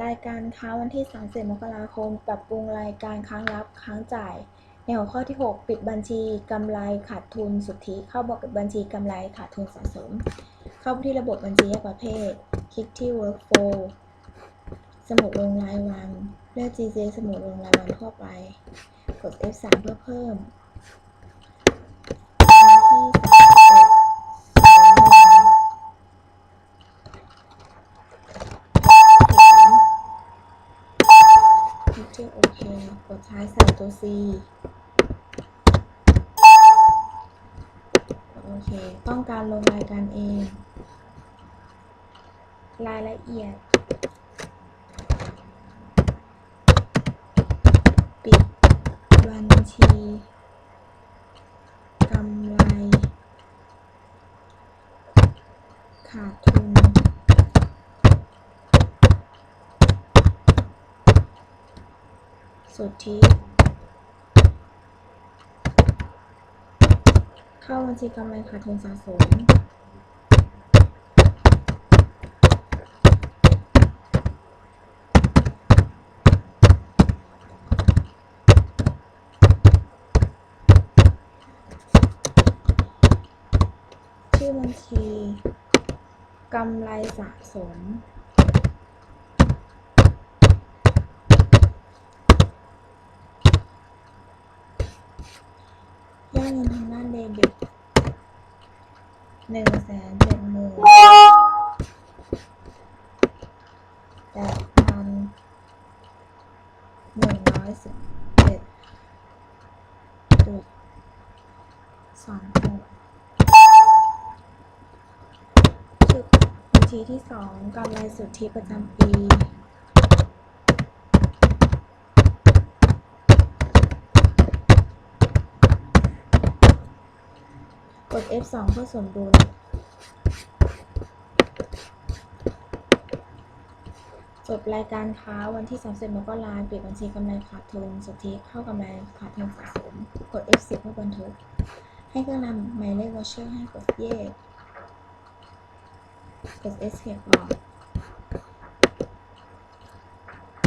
รายการค้าวันที่ 30 มกราคม ปรับปรุงรายการค้างรับค้างจ่าย ในหัวข้อที่ 6 ปิดบัญชีกำไรขาดทุนสุทธิ เข้าบอกกับบัญชีกำไรขาดทุนสะสม เข้าที่ระบบบัญชีแยกประเภท คลิกที่ workflow สมุดลงรายวัน เลือก GJ สมุดลงรายวันทั่วไป กด F3 เพื่อเพิ่มวันที่ 31คลิกที่โอเค กดท้ายใส่ตัว C โอเค ต้องการลงรายการเอง รายละเอียด ปิดบัญชีกำไร ขาดทุน สุทธิเข้าบัญชีกำไรขาดทุนสะสมชื่อบัญชีกำไรสะสม ยอดเงินทางด้านเดบิตหนึ่งแสนเจ็ดหมื่นแปดพันหนึ่งร้อยสิบเจ็ดจุดสองหกชื่อบัญชีที่สองกำไรสุทธิประจำปี กด F2 เพื่อสมดุลจบรายการค้าวันที่ 30มกราคมปิดบัญชีกำไรขาดทุนสุทธิเข้ากำไรขาดทุนสะสมกด F10 เพื่อบันทึก ให้เครื่องนำหมายเลขวอเชอร์ให้กดเย่กด Escape ออก